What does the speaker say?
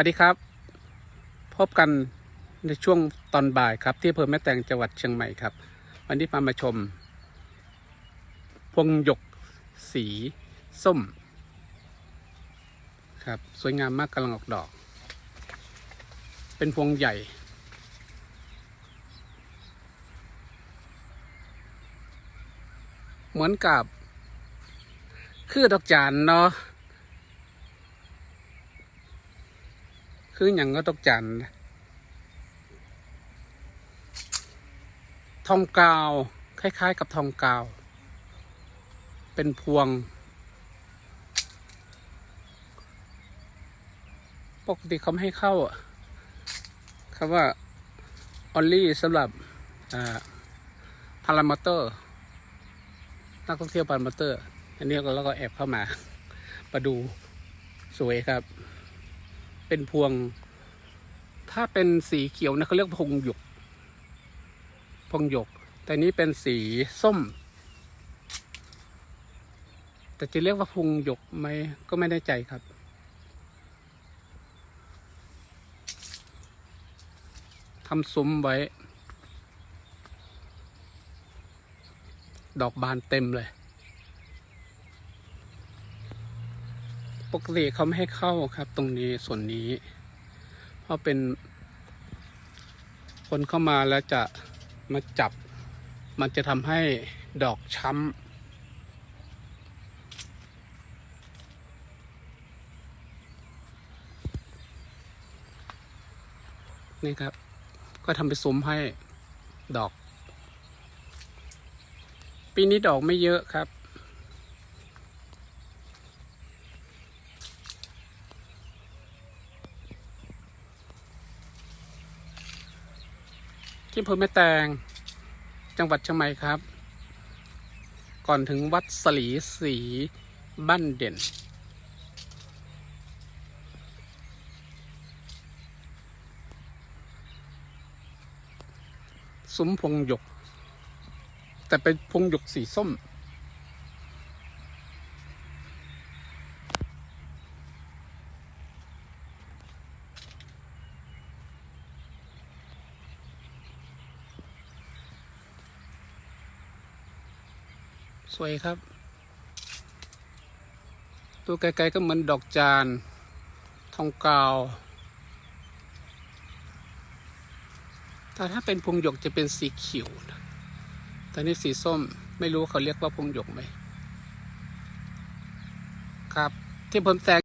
วัสดีครับ พบกันในช่วงตอนบ่ายครับ ที่อำเภอแม่แตงจังหวัดเชียงใหม่ครับ วันนี้พามาชม พวงหยกสีส้ม ครับ สวยงามมากกำลังออกดอก เป็นพวงใหญ่ เหมือนกับ คือดอกจานเนาะ คืออย่างก็ตกจันทองกาว คล้าย ๆ กับทองกาว เป็นพวง ปกติเขาไม่ให้เข้าคำว่า only สำหรับพารามอเตอร์ นักท่องเที่ยวพารามอเตอร์ อันนี้เราก็แอบเข้ามามาดูสวยครับ เป็นพวง ถ้าเป็นสีเขียวนะเขาเรียกพงหยก พงหยก แต่นี้เป็นสีส้ม แต่จะเรียกว่าพงหยกไหมก็ไม่แน่ใจครับ ทำซุ้มไว้ ดอกบานเต็มเลย ปกติเขาไม่ให้เข้าครับ ตรงนี้ส่วนนี้ เพราะเป็น คนเข้ามาแล้วจะมาจับ มันจะทำให้ดอกช้ำนี่ครับ ก็ทำไปซุ้มให้ดอก ปีนี้ดอกไม่เยอะครับ ที่อำเภอแม่แตง จังหวัดเชียงใหม่ครับ ก่อนถึงวัดสลีสีบ้านเด่น ซุ้มพงหยก แต่เป็นพงหยกสีส้ม สวยครับ ตัวไกลๆก็เหมือนดอกจาน ทองกาวแต่ถ้าเป็นพวงหยกจะเป็นสีเขียวนะตอนนี้สีส้มไม่รู้เขาเรียกว่าพวงหยกไหมครับ ที่ผมแตก